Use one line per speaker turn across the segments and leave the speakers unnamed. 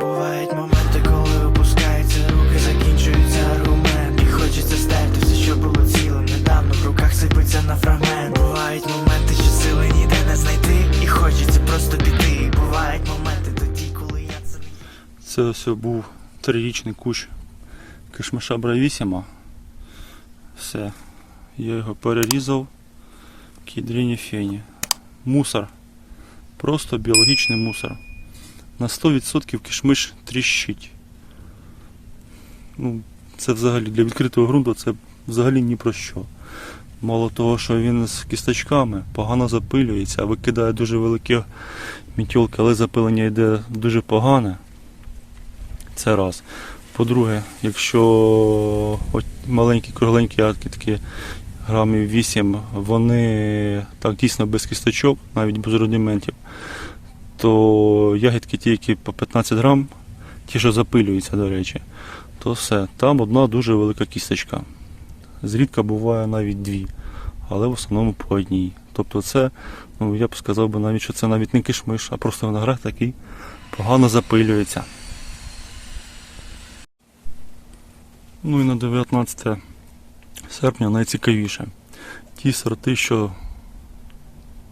Бувають моменти, коли опускаються руки, закінчується аргумент І хочеться стерти все, що було цілим Недавно в руках сипеться на фрагмент Бувають моменти, що сили ніде не знайти І хочеться просто піти Бувають моменти тоді, коли я це
Це ось був трирічний кущ кишмиша бравісіма. Все. Я його перерізав. Кідріні фені. Мусор. Просто біологічний мусор. На 100% кишмиш тріщить. Ну, це взагалі для відкритого ґрунту це взагалі ні про що. Мало того, що він з кісточками погано запилюється, викидає дуже великі мітьолки, але запилення йде дуже погане. Це раз. По-друге, якщо маленькі кругленькі такі грамів 8, вони так дійсно без кісточок, навіть без рудиментів, то ягідки ті, які по 15 грам, ті, що запилюються, до речі, то все. Там одна дуже велика кісточка. Зрідка буває навіть дві, але в основному по одній. Тобто це, ну я б сказав би навіть, що це навіть не кишмиш, а просто виноград такий погано запилюється. Ну і на 19 серпня найцікавіше. Ті сорти, що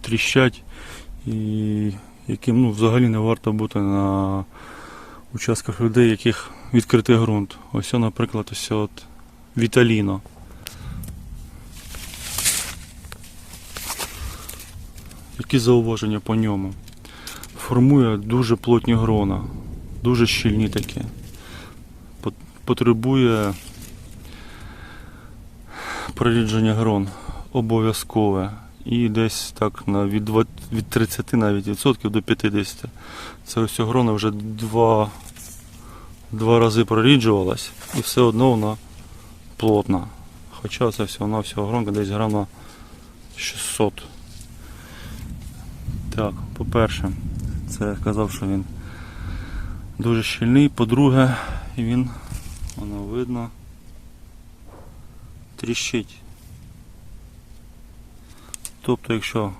тріщать і яким ну, взагалі не варто бути на участках людей, яких відкритий ґрунт. Ось, наприклад, ось от Віталіно. Які зауваження по ньому? Формує дуже плотні грона, дуже щільні такі потребує прорідження грон обов'язкове. І десь так на від, 20 від 30 навіть відсотків до 50. Це ось грона вже два, два рази проріджувалась і все одно вона плотна. Хоча це всього на всього гронка десь грам на 600. Так, по-перше, це я казав, що він дуже щільний. По-друге, він, воно видно, тріщить. Тобто, якщо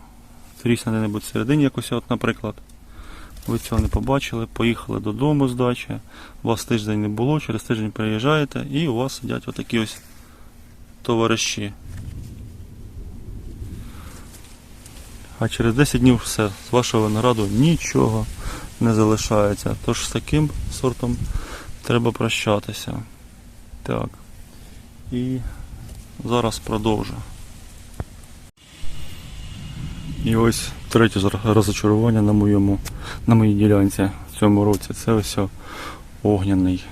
трісне де-небудь всередині якось, от, наприклад, ви цього не побачили, поїхали додому з дачі, у вас тиждень не було, через тиждень приїжджаєте і у вас сидять отакі ось товариші. А через 10 днів все, з вашого винограду нічого не залишається. Тож з таким сортом треба прощатися. Так. І зараз продовжу. І ось третє розочарування на моєму на моїй ділянці в цьому році. Це ось огняний.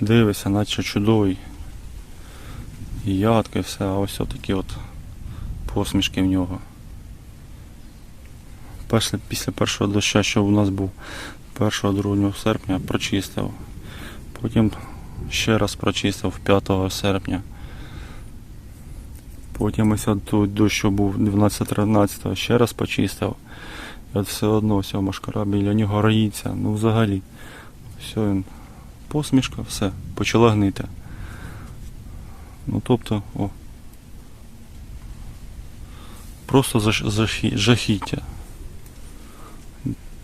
Дивися, наче чудовий. І ядки, і все, а ось такі от посмішки в нього. Після, після першого дощу, що у нас був 1-2 серпня, прочистив. Потім ще раз прочистив 5 серпня. Потім ось тут дощ, що був 12-13, ще раз почистив. І от все одно все, машкара біля нього роїться. Ну взагалі. Все, він посмішка, все, почала гнити. Ну тобто, о. Просто заш- жахі- жахіття.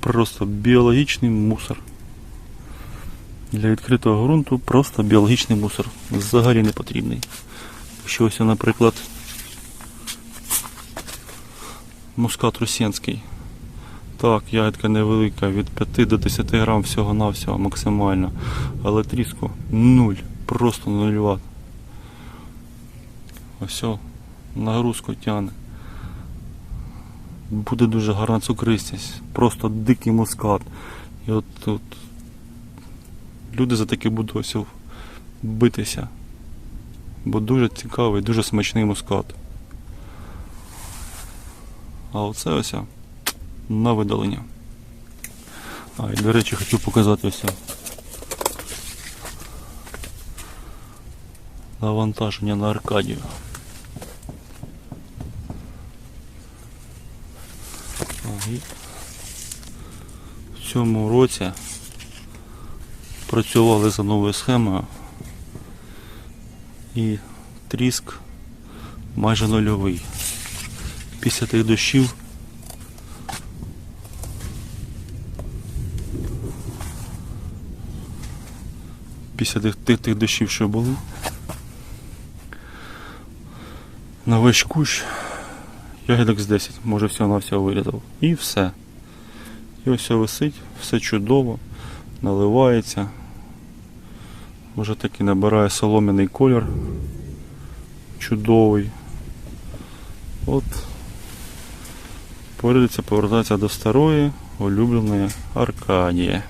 Просто біологічний мусор. Для відкритого ґрунту просто біологічний мусор. Взагалі не потрібний. Що ось, наприклад, мускат російський. Так, ягідка невелика, від 5 до 10 грам всього-навсього максимально. Але тріску нуль, просто нульова. Ось нагрузку тягне. Буде дуже гарна цукристість, просто дикий мускат. І от тут люди за таке будуть битися. Бо дуже цікавий, дуже смачний мускат. А оце ось на видалення. А, і до речі, хотів показати ось. Навантаження на Аркадію. В цьому році працювали за новою схемою і тріск майже нульовий. Після тих дощів після тих, тих, тих дощів, що були. На весь кущ ягідок з 10, може всього на всього вирізав. І все. І ось все висить, все чудово, наливається. Вже таки набирає солом'яний колір. Чудовий. От Прийдеться повертатися до старої улюбленої Аркадії.